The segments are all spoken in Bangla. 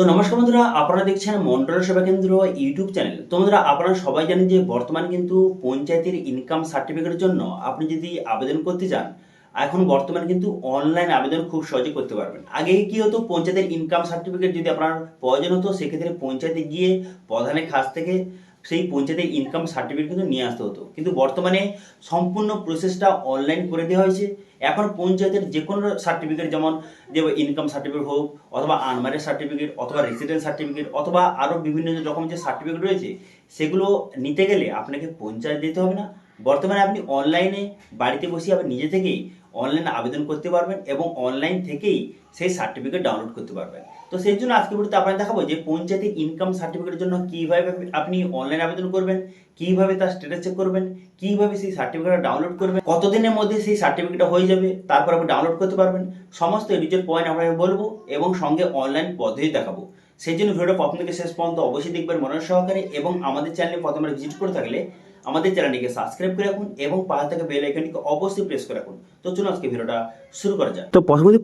তো নমস্কার বন্ধুরা, আপনারা দেখছেন মন্ডল সেবা কেন্দ্র ইউটিউব চ্যানেল। তো বন্ধুরা, আপনারা সবাই জানেন যে বর্তমান কিন্তু পঞ্চায়েতের ইনকাম সার্টিফিকেটের জন্য আপনি যদি আবেদন করতে চান, এখন বর্তমানে কিন্তু অনলাইন আবেদন খুব সহজে করতে পারবেন। আগে কি হতো, পঞ্চায়েতের ইনকাম সার্টিফিকেট যদি আপনার প্রয়োজন হতো সেক্ষেত্রে পঞ্চায়েতে গিয়ে প্রধানের কাছ থেকে সেই পঞ্চায়েতের ইনকাম সার্টিফিকেট কিন্তু নিয়ে আসতে হতো। কিন্তু বর্তমানে সম্পূর্ণ প্রসেসটা অনলাইন করে দেওয়া হয়েছে। এখন পঞ্চায়েতের যে কোনো সার্টিফিকেট যেমন যে ইনকাম সার্টিফিকেট হোক, অথবা আনমারের সার্টিফিকেট অথবা রেসিডেন্স সার্টিফিকেট অথবা আরও বিভিন্ন রকম যে সার্টিফিকেট রয়েছে, সেগুলো নিতে গেলে আপনাকে পঞ্চায়েত দিতে হবে না। বর্তমানে আপনি অনলাইনে বাড়িতে বসে আপনি নিজে থেকেই অনলাইনে আবেদন করতে পারবেন এবং অনলাইন থেকেই সেই সার্টিফিকেট ডাউনলোড করতে পারবেন। তো সেই জন্য আজকে ভিডিওতে আপনাদের দেখাবো যে পঞ্চায়েতের ইনকাম সার্টিফিকেটের জন্য কীভাবে আপনি অনলাইন আবেদন করবেন, কীভাবে তার স্ট্যাটাস চেক করবেন, কীভাবে সেই সার্টিফিকেটটা ডাউনলোড করবেন, কতদিনের মধ্যে সেই সার্টিফিকেটটা হয়ে যাবে, তারপর আপনি ডাউনলোড করতে পারবেন, সমস্ত এডিটের পয়েন্ট আপনাকে বলব এবং সঙ্গে অনলাইন পদ্ধতি দেখাবো। সেই জন্য ভিডিওটা প্রথম থেকে শেষ পর্যন্ত অবশ্যই দেখবেন মনোযোগ সহকারে এবং আমাদের চ্যানেলে প্রথমবার ভিজিট করে থাকলে আমাদের চ্যানেলটিকে সাবস্ক্রাইব করে রাখুন এবং পাশে থাকা বেল আইকনটিকে অবশ্যই প্রেস করে রাখুন। তো চলুন আজকে ভিডিওটা শুরু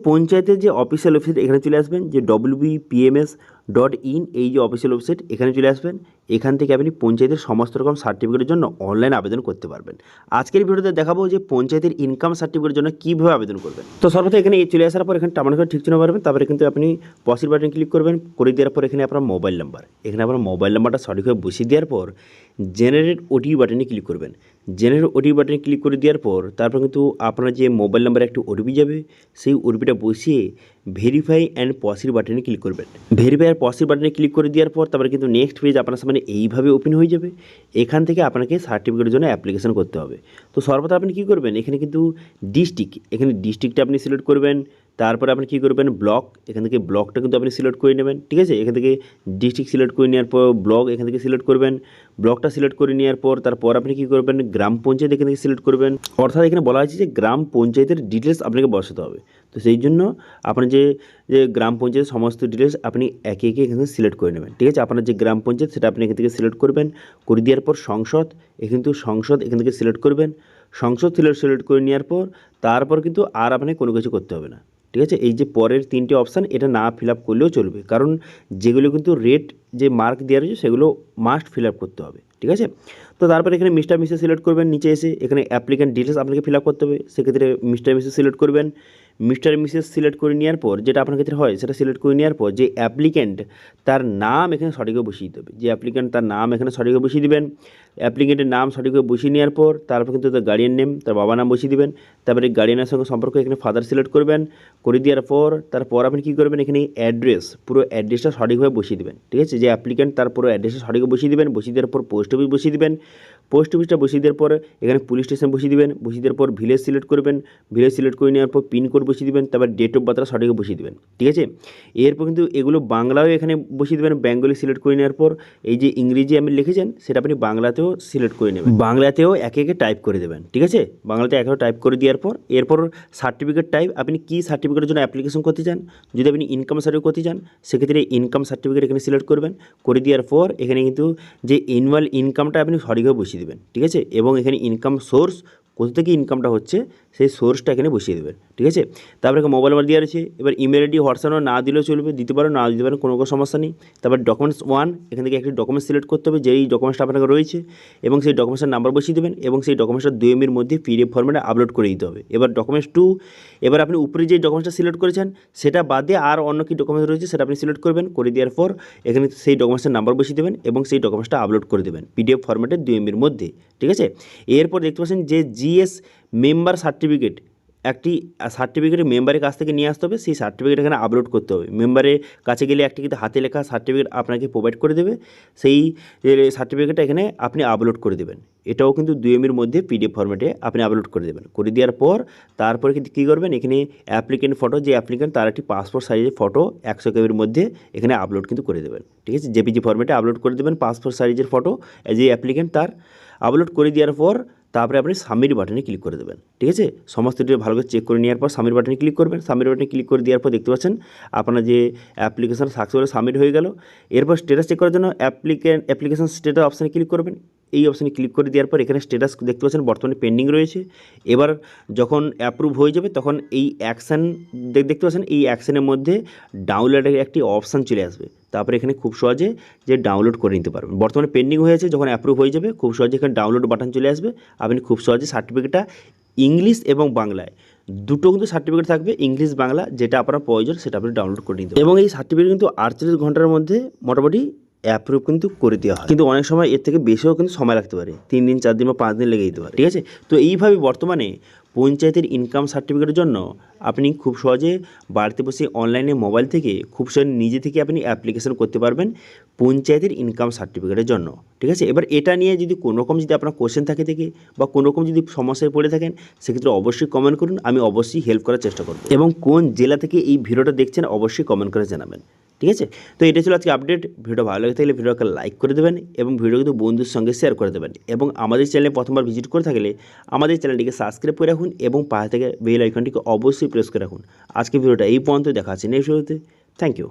পঞ্চায়েতের যে অফিসিয়াল ওয়েবসাইট এখানে চলে আসবেন, যে ডব্লিউবিপিএমএস ডট ইন এই যে অফিসিয়াল ওয়েবসাইট এখানে চলে আসবেন। এখান থেকে আপনি পঞ্চায়েতের সমস্ত রকম সার্টিফিকেটের জন্য অনলাইন আবেদন করতে পারবেন। আজকের ভিডিওতে দেখাবো যে পঞ্চায়েতের ইনকাম সার্টিফিকেটের জন্য কীভাবে আবেদন করবেন। তো সর্বপ্রথম এখানে চলে আসার পর এখানে টামানো করে ঠিক চিহ্ন পারবেন তারপরে কিন্তু আপনি পসিল বাটন ক্লিক করবেন, করে দেওয়ার পর এখানে আপনার মোবাইল নাম্বার এখানে আপনার মোবাইল নাম্বারটা সঠিকভাবে বসিয়ে দেওয়ার পর জেনারেট ওটিপি বাটনে ক্লিক করবেন। জেনারেট ওটিপি বাটনে ক্লিক করে দেওয়ার পর তারপর কিন্তু আপনার যে মোবাইল নাম্বারে একটি ওটিপি যাবে, সেই ওটিপিটা বসিয়ে ভেরিফাই অ্যান্ড পসির বাটনে ক্লিক করবেন। ভেরিফাই আর পসির বাটনে ক্লিক করে দেওয়ার পর তারপরে কিন্তু নেক্সট পেজ আপনার সামনে এইভাবে ওপেন হয়ে যাবে। এখান থেকে আপনাকে সার্টিফিকেটের জন্য অ্যাপ্লিকেশন করতে হবে। তো সর্বদা আপনি কী করবেন? এখানে কিন্তু ডিস্ট্রিক্ট এখানে ডিস্ট্রিক্টটা আপনি সিলেক্ট করবেন। তারপরে আপনি কী করবেন? ব্লক এখান থেকে ব্লকটা কিন্তু আপনি সিলেক্ট করে নেবেন, ঠিক আছে? এখান থেকে ডিস্ট্রিক্ট সিলেক্ট করে নেওয়ার পর ব্লক এখান থেকে সিলেক্ট করবেন। ব্লকটা সিলেক্ট করে নেওয়ার পর তারপর আপনি কী করবেন? গ্রাম পঞ্চায়েত এখান থেকে সিলেক্ট করবেন। অর্থাৎ এখানে বলা হয়েছে যে গ্রাম পঞ্চায়েতের ডিটেলস আপনাকে বসাতে হবে। তো সেই জন্য আপনার যে যে গ্রাম পঞ্চায়েতের সমস্ত ডিটেলস আপনি একে একে এখান থেকে সিলেক্ট করে নেবেন, ঠিক আছে? আপনার যে গ্রাম পঞ্চায়েত, সেটা আপনি এখান থেকে সিলেক্ট করবেন। করে দেওয়ার পর সংসদ, এখান থেকে সংসদ এখান থেকে সিলেক্ট করবেন। সংসদ সিলেক্ট সিলেক্ট করে নেওয়ার পর তারপর কিন্তু আর আপনাকে কোনো কিছু করতে হবে না। ঠিক আছে? এই যে পরের তিনটে অপশান এটা না ফিল আপ করলেও চলবে। কারণ যেগুলো কিন্তু রেট যে মার্ক দেওয়া রয়েছে, সেগুলো মাস্ট ফিল আপ করতে হবে। ঠিক আছে? তো তারপরে এখানে মিস্টার মিসেস সিলেক্ট করবেন, নিচে এসে এখানে অ্যাপ্লিক্যান্ট ডিটেলস আপনাকে ফিল আপ করতে হবে। সেক্ষেত্রে মিস্টার মিসেস সিলেক্ট করবেন। মিস্টার মিসেস সিলেক্ট করে নেওয়ার পর, যেটা আপনার ক্ষেত্রে হয়, সেটা সিলেক্ট করে নেওয়ার পর যে অ্যাপ্লিক্যান্ট, তার নাম এখানে সঠিকভাবে বসিয়ে দেবে যে অ্যাপ্লিক্যান্ট, তার নাম এখানে সঠিকভাবে বসিয়ে দেবেন। অ্যাপ্লিক্যান্টের নাম সঠিকভাবে বসিয়ে নেওয়ার পর, তারপর কিন্তু তার গার্ডিয়ান নেম তার বাবা নাম বসিয়ে দিবেন। তারপরে গার্ডিয়ানের সঙ্গে সম্পর্ক এখানে ফাদার সিলেক্ট করবেন। করে দেওয়ার পর, তারপর আপনি কী করবেন, এখানে অ্যাড্রেস পুরো অ্যাড্রেসটা সঠিকভাবে বসিয়ে দেবেন। ঠিক আছে? যে অ্যাপ্লিক্যান্ট, তার পুরো অ্যাড্রেসটা সঠিকভাবে বসিয়ে দেবেন। বসিয়ে দেওয়ার পর পোস্ট অফিস বসিয়ে দিবেন। পোস্ট অফিসটা বসিয়ে দেওয়ার পর এখানে পুলিশ স্টেশন বসিয়ে দিবেন, বসিয়ে দেওয়ার পর ভিলেজ সিলেক্ট করবেন, ভিলেজ সিলেক্ট করে নেওয়ার পর পিনকোড বসিয়ে দেবেন, তারপর ডেট অফ বার্থটা সঠিক বসিয়ে দেবেন, ঠিক আছে? এরপর কিন্তু এগুলো বাংলাও এখানে বসিয়ে দেবেন বেঙ্গলি সিলেক্ট করে নেওয়ার পর এই যে ইংরেজি আপনি লিখেছেন, সেটা আপনি বাংলাতেও সিলেক্ট করে নেবেন। বাংলাতেও একে একে টাইপ করে দেবেন, ঠিক আছে? বাংলাতে একে টাইপ করে দেওয়ার পর, এরপর সার্টিফিকেট টাইপ আপনি কী সার্টিফিকেটের জন্য অ্যাপ্লিকেশন করতে চান? যদি আপনি ইনকাম সার্টিফিকেট করতে চান, সেক্ষেত্রে ইনকাম সার্টিফিকেট এখানে সিলেক্ট করবেন, করে দেওয়ার পর এখানে কিন্তু যে অ্যানুয়াল ইনকামটা আপনি সঠিকভাবে বসিয়ে দেবেন ঠিক আছে? এবং এখানে ইনকাম সোর্স কোথা থেকে ইনকামটা হচ্ছে, সেই সোর্সটা এখানে বসিয়ে দেবেন, ঠিক আছে? তারপরে মোবাইল নাম্বার দেওয়া রয়েছে, এবার ইমেল আইডি হোয়াটসঅ্যাপ না দিলেও চলবে, দিতে পারো, না দিতে পারেন কোনো কোনো সমস্যা নেই। তারপর ডকুমেন্টস ওয়ান এখান থেকে একটি ডকুমেন্টস সিলেক্ট করতে হবে, যেই ডকুমেন্টসটা আপনাকে রয়েছে, এবং সেই ডকুমেন্টসের নাম্বার বসিয়ে দেবেন, এবং সেই ডকুমেন্টসটা দুই এমবির মধ্যে পিডিএফ ফর্মেটে আপলোড করে দিতে হবে। এবার ডকুমেন্টস টু এবার আপনি উপরে যে ডকুমেন্টসটা সিলেক্ট করেছেন, সেটা বাদে আর অন্য কি ডকুমেন্টস রয়েছে, সেটা আপনি সিলেক্ট করবেন, করে দেওয়ার পর এখানে সেই ডকুমেন্টসের নাম্বার বসিয়ে দেবেন, এবং সেই ডকুমেন্টসটা আপলোড করে দেবেন পিডিএফ ফর্মেটে দুই এমবির মধ্যে, ঠিক আছে? এরপর দেখতে পাচ্ছেন যে জিএস মেম্বার সার্টিফিকেট, একটি সার্টিফিকেট মেম্বারের কাছ থেকে নিয়ে আসতে হবে, সেই সার্টিফিকেট এখানে আপলোড করতে হবে। মেম্বারের কাছে গেলে একটি কিন্তু হাতে লেখা সার্টিফিকেট আপনাকে প্রোভাইড করে দেবে, সেই সার্টিফিকেটটা এখানে আপনি আপলোড করে দেবেন। এটাও কিন্তু দুই এমবির মধ্যে পিডিএফ ফরম্যাটে আপনি আপলোড করে দেবেন। করে দেওয়ার পর, তারপরে কিন্তু কী করবেন, এখানে অ্যাপ্লিকেন্ট ফটো যে অ্যাপ্লিকেন্ট তার একটি পাসপোর্ট সাইজের ফটো একশো কেবির মধ্যে এখানে আপলোড কিন্তু করে দেবেন। ঠিক আছে? জেপিজি ফরম্যাটে আপলোড করে দেবেন পাসপোর্ট সাইজের ফটো যে অ্যাপ্লিকেন্ট তার আপলোড করে দেওয়ার পর তারপরে আপনি সাবমিট বাটনে ক্লিক করে দেবেন, ঠিক আছে? সমস্ত ডিটেল ভালো করে চেক করে নেওয়ার পর সাবমিট বাটনে ক্লিক করবেন সাবমিট বাটনে ক্লিক করে দেওয়ার পর দেখতে পাচ্ছেন আপনার যে অ্যাপ্লিকেশান সাকসেসফুলি সাবমিট হয়ে গেল। এরপর স্টেটাস চেক করার জন্য অ্যাপ্লিকেন অ্যাপ্লিকেশান স্টেটাস অপশানে ক্লিক করবেন। এই অপশানে ক্লিক করে দেওয়ার পর এখানে স্ট্যাটাস দেখতে পাচ্ছেন বর্তমানে পেন্ডিং রয়েছে। এবার যখন অ্যাপ্রুভ হয়ে যাবে তখন এই অ্যাকশান দেখতে পাচ্ছেন এই অ্যাকশানের মধ্যে ডাউনলোডের একটি অপশান চলে আসবে। তারপরে এখানে খুব সহজে যে ডাউনলোড করে নিতে পারবেন। বর্তমানে পেন্ডিং হয়েছে যখন অ্যাপ্রুভ হয়ে যাবে, খুব সহজে এখানে ডাউনলোড বাটন চলে আসবে। আপনি খুব সহজে সার্টিফিকেটটা ইংলিশ এবং বাংলায়, দুটো কিন্তু সার্টিফিকেট থাকবে, ইংলিশ, বাংলা, যেটা আপনার প্রয়োজন, সেটা আপনি ডাউনলোড করে নিতে। এবং এই সার্টিফিকেট কিন্তু আটচল্লিশ ঘণ্টার মধ্যে মোটামুটি অ্যাপ্রুভ কিন্তু করে দেওয়া হয়। কিন্তু অনেক সময় এর থেকে বেশিও কিন্তু সময় লাগতে পারে, তিন দিন, চার দিন বা পাঁচ দিন লেগে যেতে পারে। ঠিক আছে? তো এইভাবে বর্তমানে পঞ্চায়েতের ইনকাম সার্টিফিকেটের জন্য আপনি খুব সহজে বাড়িতে বসে অনলাইনে মোবাইল থেকে খুব সহজে নিজে থেকে আপনি অ্যাপ্লিকেশন করতে পারবেন পঞ্চায়েতের ইনকাম সার্টিফিকেটের জন্য, ঠিক আছে? এবার এটা নিয়ে যদি কোনো রকম যদি আপনার কোশ্চেন থাকে থেকে বা কোনো রকম যদি সমস্যায় পড়ে থাকেন, সেক্ষেত্রে অবশ্যই কমেন্ট করুন, আমি অবশ্যই হেল্প করার চেষ্টা করব। এবং কোন জেলা থেকে এই ভিডিওটা দেখছেন, অবশ্যই কমেন্ট করে জানাবেন। ঠিক আছে? তো এটা ছিল আজকে আপডেট ভিডিও ভালো লাগে থাকলে ভিডিওকে লাইক করে দেবেন এবং ভিডিও কিন্তু বন্ধুর সঙ্গে শেয়ার করে দেবেন এবং আমাদের চ্যানেলে প্রথমবার ভিজিট করে থাকলে আমাদের চ্যানেলটিকে সাবস্ক্রাইব করে রাখুন এবং পাশে থেকে বেল আইকনটিকে অবশ্যই প্রেস করে রাখুন। আজকে ভিডিওটা এই পর্যন্ত দেখা আছে নেক্সট ভিডিওতে থ্যাংক ইউ